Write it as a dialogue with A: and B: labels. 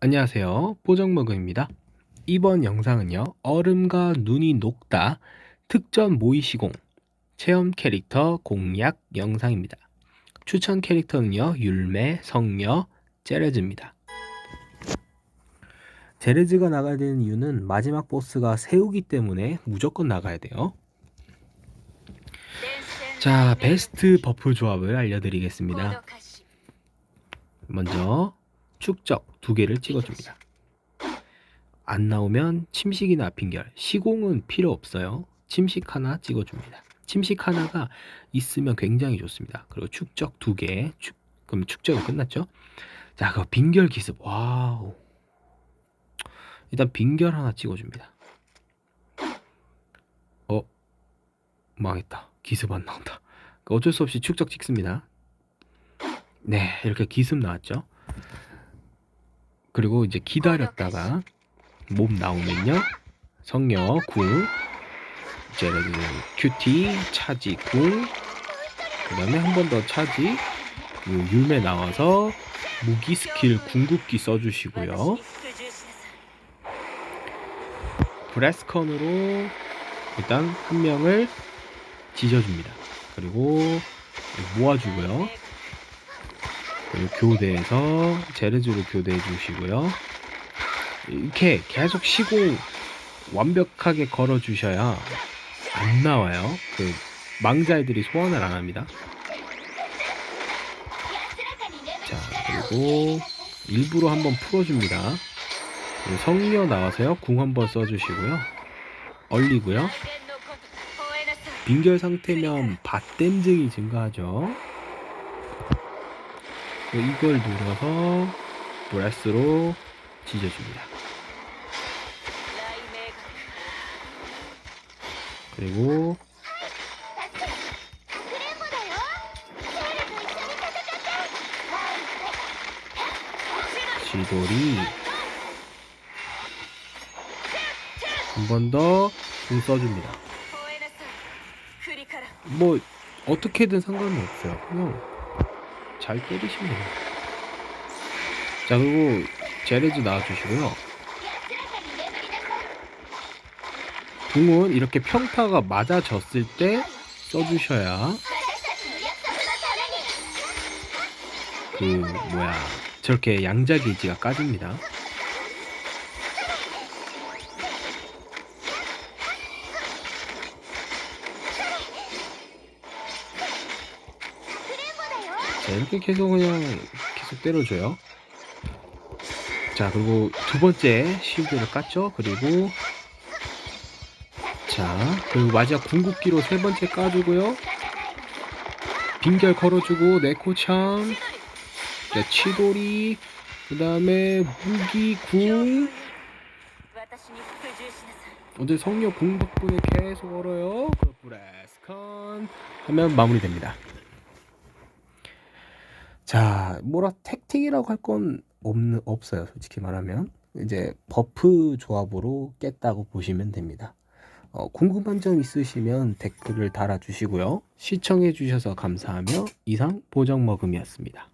A: 안녕하세요. 뽀정먹음입니다. 이번 영상은요, 얼음과 눈이 녹다 특전 모의시공 체험 캐릭터 공략 영상입니다. 추천 캐릭터는요, 율매, 성녀, 제레즈입니다. 제레즈가 나가야 되는 이유는 마지막 보스가 새우기 때문에 무조건 나가야 돼요. 자, 베스트 버프 조합을 알려드리겠습니다. 먼저 축적 두 개를 찍어줍니다. 안 나오면 침식이나 빈결, 시공은 필요 없어요. 침식 하나 찍어줍니다. 침식 하나가 있으면 굉장히 좋습니다. 그리고 축적 두 개, 축, 그럼 축적은 끝났죠? 자, 그 빈결 기습, 와우. 일단 빈결 하나 찍어줍니다. 어, 망했다. 기습 안 나온다. 그 어쩔 수 없이 축적 찍습니다. 네, 이렇게 기습 나왔죠. 그리고 이제 기다렸다가 몸 나오면요. 성녀 궁, 이제 큐티 차지 궁, 그다음에 한 번 더 차지, 율매 나와서 무기 스킬 궁극기 써주시고요. 브레스컨으로 일단 한 명을 지져줍니다. 그리고 모아주고요. 그리고 교대에서 제레즈로 교대해 주시고요. 이렇게 계속 시공 완벽하게 걸어 주셔야 안 나와요. 그 망자애들이 소환을 안 합니다. 자, 그리고 일부러 한번 풀어줍니다. 그리고 성녀 나와서요. 궁 한번 써주시고요. 얼리고요. 빈결 상태면 밭댐증이 증가하죠. 이걸 눌러서 브레스로 지져줍니다. 그리고 지돌이 한 번더궁 써줍니다. 뭐 어떻게든 상관은 없어요. 그냥 잘 때리시면 돼요. 자 그리고 제레즈 나와주시고요. 궁은 이렇게 평타가 맞아졌을 때 써주셔야 그 뭐야 저렇게 양자 게이지가 까집니다. 자 이렇게 계속 그냥 계속 때려줘요. 자 그리고 두 번째 실드를 깠죠. 그리고 자 그리고 마지막 궁극기로 세 번째 까주고요. 빈결 걸어주고 네코참 자, 치돌이 그 다음에 무기 궁 어제 성녀 궁 덕분에 계속 얼어요. 그 브레스컨 하면 마무리됩니다. 자, 뭐라 택틱이라고 할 건 없는 없어요. 솔직히 말하면 이제 버프 조합으로 깼다고 보시면 됩니다. 어, 궁금한 점 있으시면 댓글을 달아주시고요. 시청해주셔서 감사하며 이상 보정 먹음이었습니다.